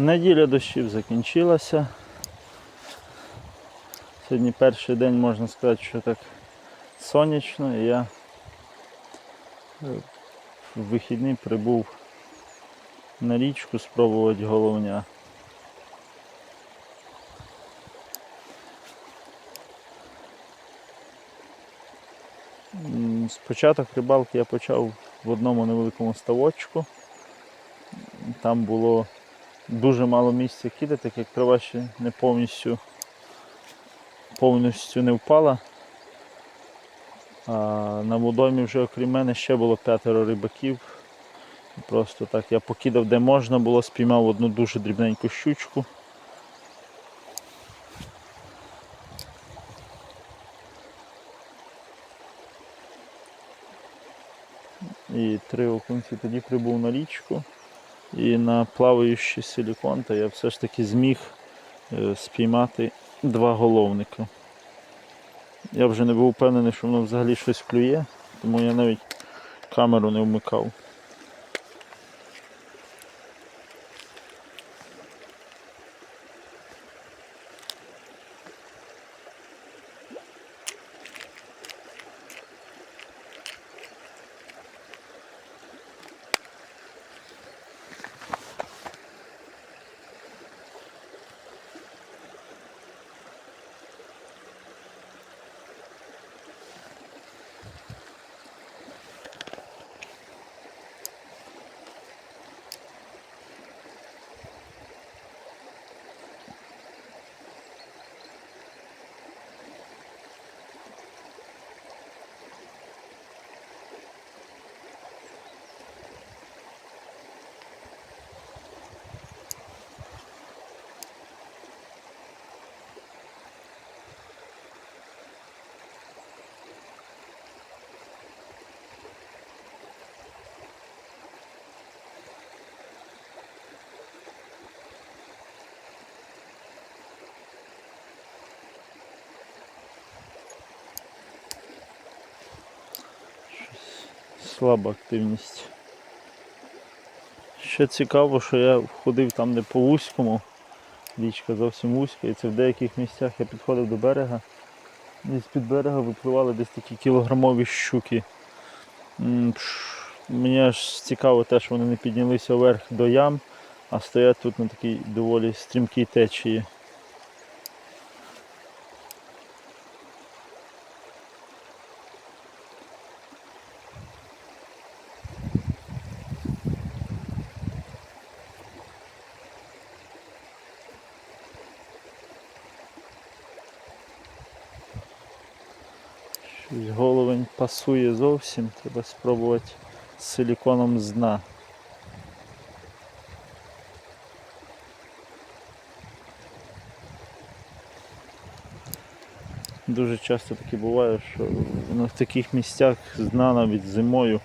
Неділя дощів закінчилася. Сьогодні перший день можна сказати, що так сонячно і я е, в вихідний прибув на річку спробувати головня. Спочаток рибалки я почав в одному невеликому ставочку. Там було дуже мало місця кидати, так як трава ще не повністю повністю не впала. А на водоймі вже окрім мене ще було п'ятеро рибаків. Просто так я покидав де можна було, спіймав одну дуже дрібненьку щучку. І три окунці тоді прибув на річку. І на плаваючий силікон, то я все ж таки зміг е, спіймати два головника. Я вже не був впевнений, що воно взагалі щось клює, тому я навіть камеру не вмикав. Слаба активність. Ще цікаво, що я ходив там, де по вузькому, річка зовсім вузька, і це в деяких місцях я підходив до берега. І з-під берега випливали десь такі кілограмові щуки. Мені аж цікаво те, що вони не піднялися вверх до ям, а стоять тут на такій доволі стрімкій течії. Щось головень пасує зовсім, треба спробувати з силіконом з дна. Дуже часто таке буває, що воно в таких місцях з дна навіть зимою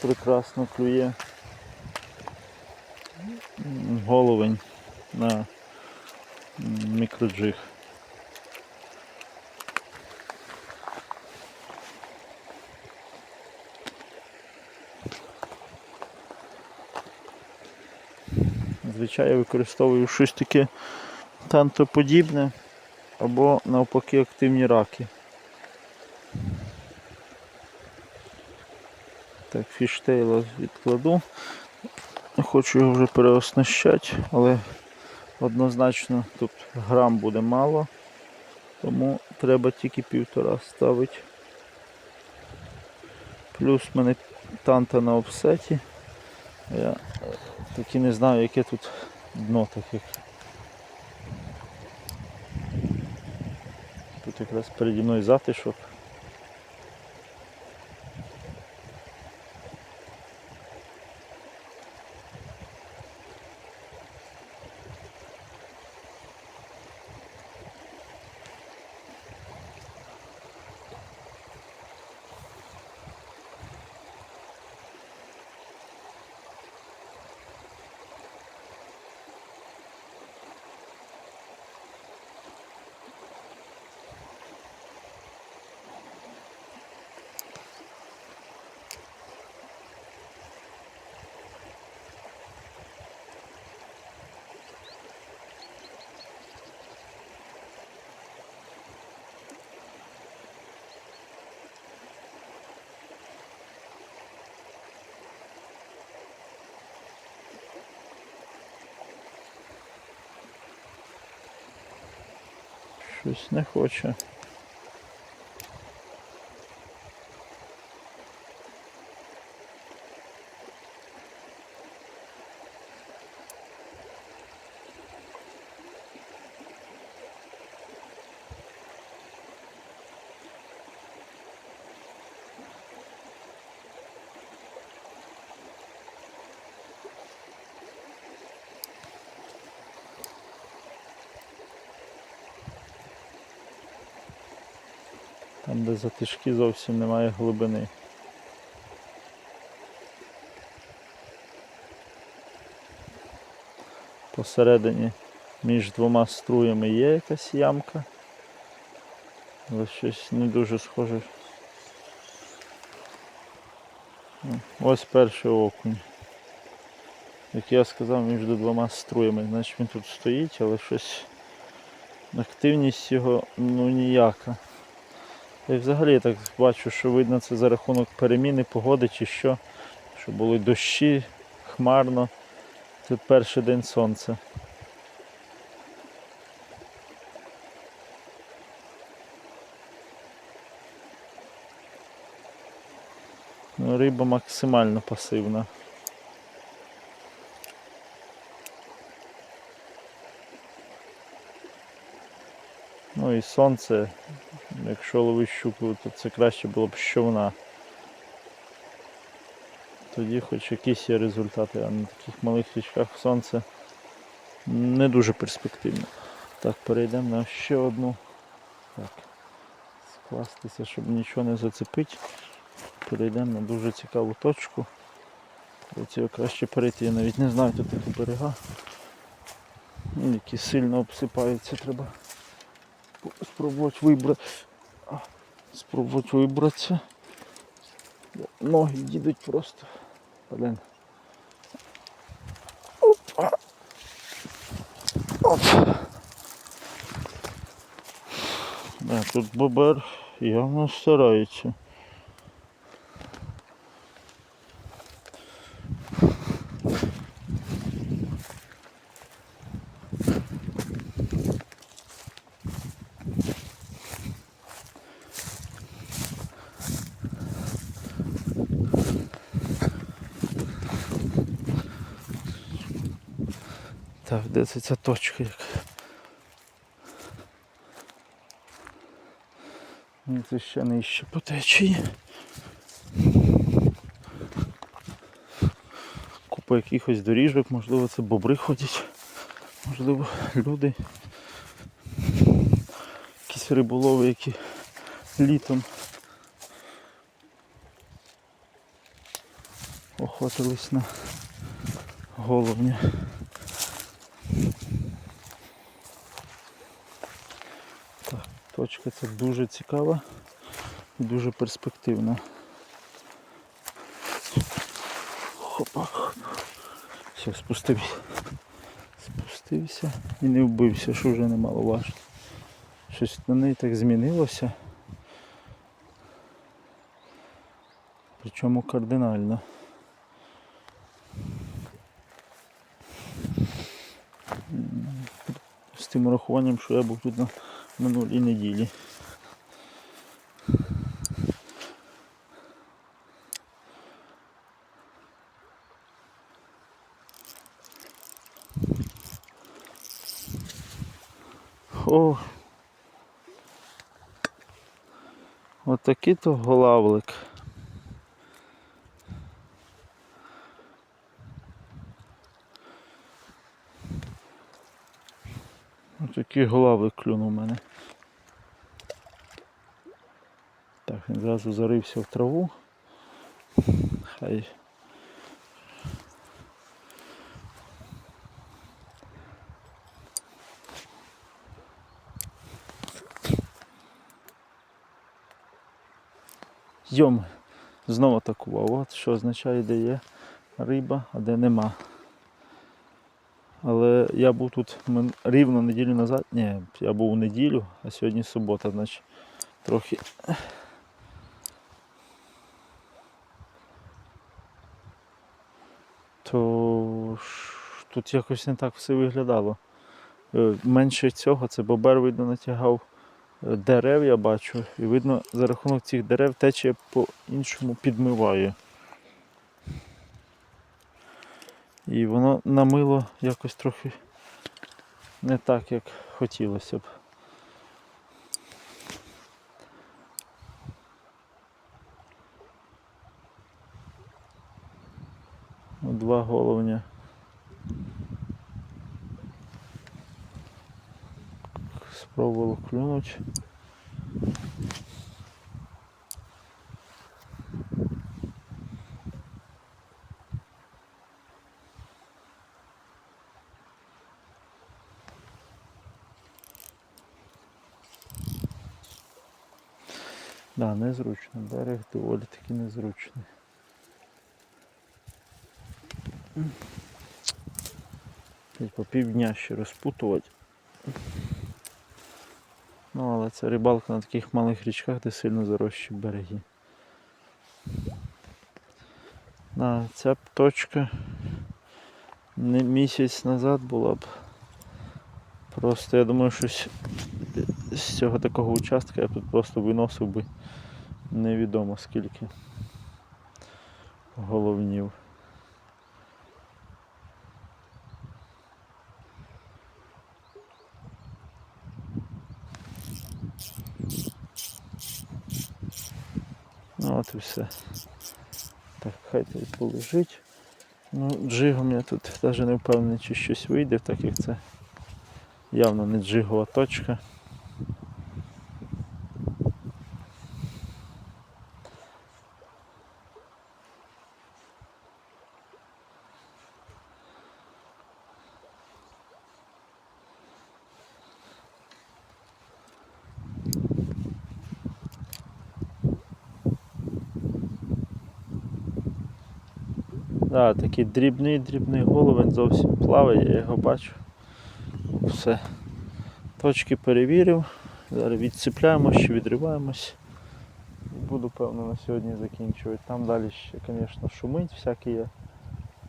прекрасно клює головень на мікроджиг. Зазвичай я використовую щось таке тантоподібне або навпаки активні раки. Так, фіштейла відкладу. Хочу його вже переоснащати, але однозначно тут грам буде мало, тому треба тільки півтора ставити. Плюс в мене танта на офсеті. Я і не знаю, яке тут дно таких. Тут якраз переді мною затишок. Щось не хоче. Там, де затишки зовсім немає глибини. Посередині між двома струями є якась ямка, але щось не дуже схоже. Ну, Ось перший окунь. Як я сказав, між двома струями. Значить він тут стоїть, але щось активність його ну ніяка. Й взагалі я так бачу, що видно це за рахунок переміни погоди чи що. Що були дощі, хмарно. Тут перший день сонця. Ну, риба максимально пасивна. Ну і сонце, якщо ловиш щуку, то це краще було б щовна. Тоді хоч якісь є результати, а на таких малих річках сонце не дуже перспективно. Так, перейдемо на ще одну. Так. Скластися, щоб нічого не зацепити. Перейдемо на дуже цікаву точку. До цього краще перейти. Я навіть не знаю, тут такі берега. ну, Які сильно обсипаються, треба спробувати вибрати. Спробувати вибратися. Ноги їдуть просто. Блин. Опа. Оп. Да, тут бобер явно старається. Де це ця точка яка? Ну, Це ще нижче по течії. Купа якихось доріжок, можливо це бобри ходять, можливо люди. Якісь риболови, які літом охотились на головня. Точка ця дуже цікава і дуже перспективна. Хопа. Все, спустився. Спустився і не вбився, що вже немаловажно. Щось на неї так змінилося. Причому кардинально. З тим урахуванням, що я був тут на минулій неділі. О! Отакий то голавлик. Отакий голавлик клюнув мене. Так, він зразу зарився в траву. Хай. Йом, знову атакував. От що означає, де є риба, а де нема. Але я був тут рівно неділю назад. Ні, я був у неділю, а сьогодні субота, значить трохи. То тут якось не так все виглядало. Е, Менше цього це бобер, видно, натягав дерев я бачу, і видно, за рахунок цих дерев течія по-іншому підмиває. І воно намило якось трохи не так, як хотілося б. Два головня. Спробувало клюнуть. Да, незручно. Берег доволі таки незручний. По півдня ще розпутувати. Ну, але це рибалка на таких малих річках, де сильно зарощі береги. На ця б точка не місяць назад була б. Просто я думаю, щось з цього такого участка я тут просто виносив би невідомо скільки головнів. Ну от і все. Так, хай тут полежить. Ну, джигом я тут навіть не впевнений, чи щось вийде, так як це явно не джигова точка. Да, такий дрібний, дрібний головень зовсім плаває, я його бачу. Все. Точки перевірив. Зараз відцепляємось чи відриваємось. Буду, певно, на сьогодні закінчувати. Там далі ще, звісно, шумить, всякі є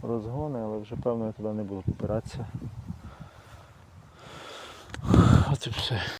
розгони, але вже певно я туди не буду попиратися. От і все.